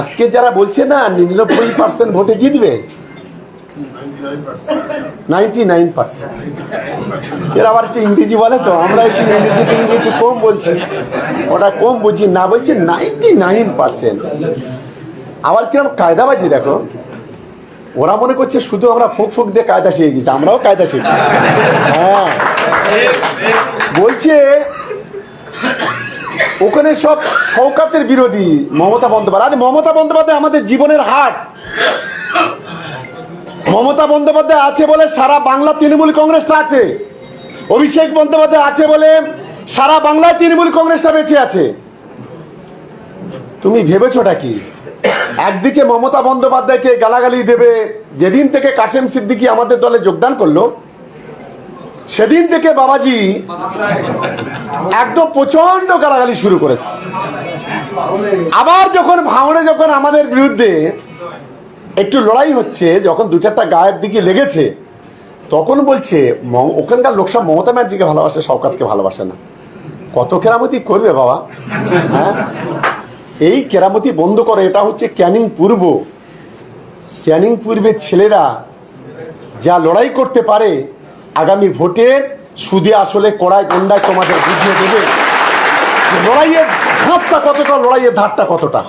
আজকে যারা বলছে না, নিরানব্বই পার্সেন্ট ভোটে জিতবে? Nine percent. আবার একটু ইংরেজি বলে তো, আমরা একটু ইংরেজি একটু কম বলছি। ওটা কম না নাইন পার্সেন্ট। আবার দেখো। ওরা মনে করছে শুধু আমরা ফোক ফোক দিয়ে কায়দা শিখে গেছি আমরাও কায়দা শিখি। হ্যাঁ বলছে ওখানে সব শওকাতের বিরোধী মমতা বন্দ্যোপাধ্যায়। আরে মমতা বন্দ্যোপাধ্যায় আমাদের জীবনের হাট। মমতা বন্দ্যোপাধ্যায় আছে বলে সারা বাংলা তৃণমূল কংগ্রেসটা আছে। অভিষেক বন্দ্যোপাধ্যায় আছে বলে সারা বাংলায় তৃণমূল কংগ্রেসটা বেঁচে আছে। তুমি ভেবেছোটা কি? একদিকে মমতা বন্দ্যোপাধ্যায়কে গালাগালি দেবে, যেদিন থেকে কাশেম সিদ্দিকী আমাদের দলে যোগদান করল সেদিন থেকে বাবাজি একদম প্রচণ্ড গালাগালি শুরু করেছে। আবার যখন ভাঙড়ে যখন আমাদের বিরুদ্ধে একটু লড়াই হচ্ছে, যখন দু চারটা গায়ের দিকে লেগেছে, তখন বলছে ওখানকার লোকসভা মমতা ব্যানার্জিকে ভালোবাসে সরকারকে ভালোবাসে না। কত কেরামতি করবে বাবা? হ্যাঁ? এই কেরামতি বন্ধ করে, এটা হচ্ছে ক্যানিং পূর্ব। ক্যানিং পূর্বের ছেলেরা যা লড়াই করতে পারে আগামী ভোটে সুদে আসলে কড়াই গন্ডায় তোমাদের বুঝিয়ে দেবে। লড়াইয়ের ধাপটা কতটা, লড়াইয়ের ধারটা কতটা?